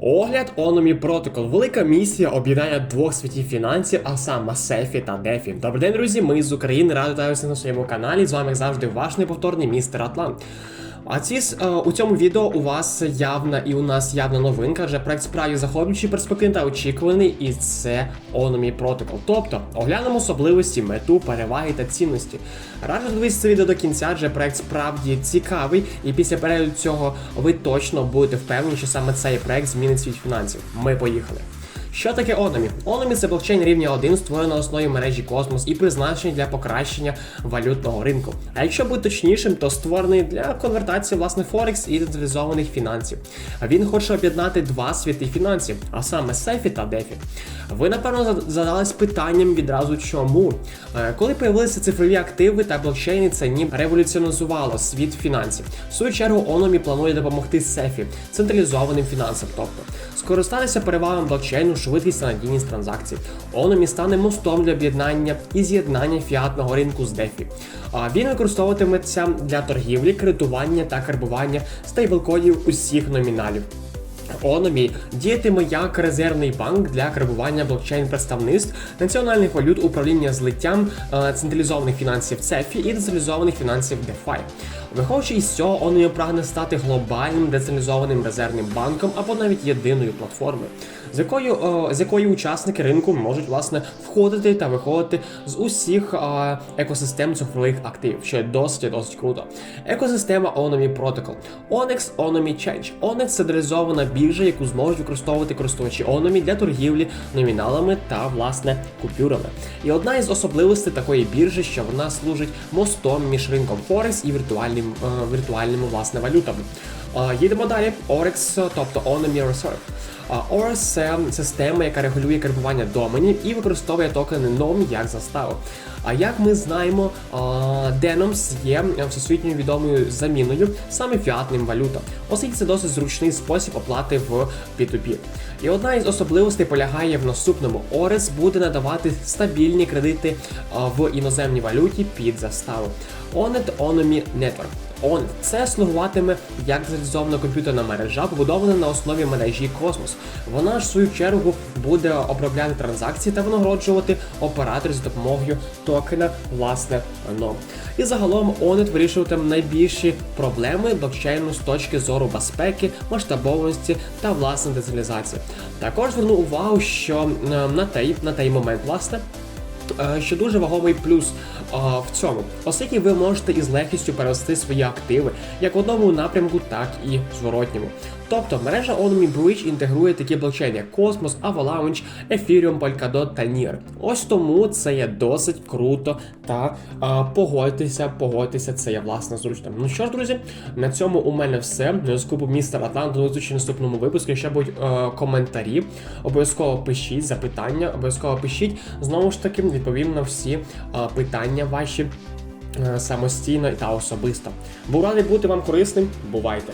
Огляд Ономі Protocol. Велика місія об'єднання двох світів фінансів, а саме Сефі та Дефі. Добрий день, друзі! Ми з України. Вітаю всіх на своєму каналі. З вами як завжди ваш неповторний містер Атлант. А ці е, у цьому відео у вас явна і у нас явна новинка, адже проект справді захоплюючий, перспективний та очікуваний, і це Onomy Protocol. Тобто оглянемо особливості, мету, переваги та цінності. Раджу дивитися це відео до кінця, адже проект справді цікавий, і після перегляду цього ви точно будете впевнені, що саме цей проект змінить світ фінансів. Ми поїхали. Що таке Ономі? Ономі це блокчейн рівня 1, створений на основі мережі Космос і призначений для покращення валютного ринку. А якщо бути точнішим, то створений для конвертації власне Форекс і децентралізованих фінансів. Він хоче об'єднати два світи фінансів, а саме Сефі та Дефі. Ви напевно задались питанням відразу чому. Е, Коли появилися цифрові активи та блокчейни, це ніби революціонізувало світ фінансів. В свою чергу Ономі планує допомогти Сефі, централізованим фінансам, тобто скористатися перевагами блокчейну, швидкість та надійність транзакцій. Ономі стане мостом для об'єднання і з'єднання фіатного ринку з DeFi. Він використовуватиметься для торгівлі, кредитування та карбування стейблкодів усіх номіналів. Ономі діятиме як резервний банк для карбування блокчейн представництв національних валют управління злиттям е, централізованих фінансів ЦЕФІ і децентралізованих фінансів DeFi. Виходячи із цього, Ономі прагне стати глобальним децентралізованим резервним банком або навіть єдиною платформою, з якою е, з якої учасники ринку можуть власне входити та виходити з усіх е, екосистем цифрових активів, що досить досить круто. Екосистема Onomy Protocol. Onyx Onomy Change. Onyx централізована біржа, яку зможуть використовувати користувачі Ономі для торгівлі номіналами та власне купюрами. І одна із особливостей такої біржі, що вона служить мостом між ринком Форекс і віртуальним, е, віртуальними власне валютами. Їдемо далі. Oryx, тобто Onomy Reserve. ORS – це система, яка регулює керування доменів і використовує токени NOM як заставу. А як ми знаємо, Denoms є всесвітньо відомою заміною саме фіатним валютам, оскільки це досить зручний спосіб оплати в P2P. І одна із особливостей полягає в наступному: ORS буде надавати стабільні кредити в іноземній валюті під заставу. Onet Onomy Network. On це слугуватиме як централізована комп'ютерна мережа, побудована на основі мережі Космос. Вона ж в свою чергу буде обробляти транзакції та винагороджувати операторів за допомогою токена власне NOM. І загалом Onet вирішуватиме найбільші проблеми блокчейну з точки зору безпеки, масштабованості та власне децентралізації. Також зверну увагу, що е, на той, на той момент власне. Е, Що дуже вагомий плюс а, в цьому, оскільки ви можете із легкістю перевести свої активи як в одному напрямку, так і зворотньому. Тобто мережа Onomy Bridge інтегрує такі блокчейни, як Cosmos, Avalanche, Ethereum, Polkadot та NIR. Ось тому це є досить круто та е, погодьтеся, погодьтеся, це є власне зручно. Ну що ж, друзі, на цьому у мене все. На скупу містер Атлант. До зустрічі в наступному випуску. Якщо будуть е, коментарі, обов'язково пишіть запитання, обов'язково пишіть. Знову ж таки, відповім на всі е, питання ваші самостійно та особисто. Був радий бути вам корисним. Бувайте!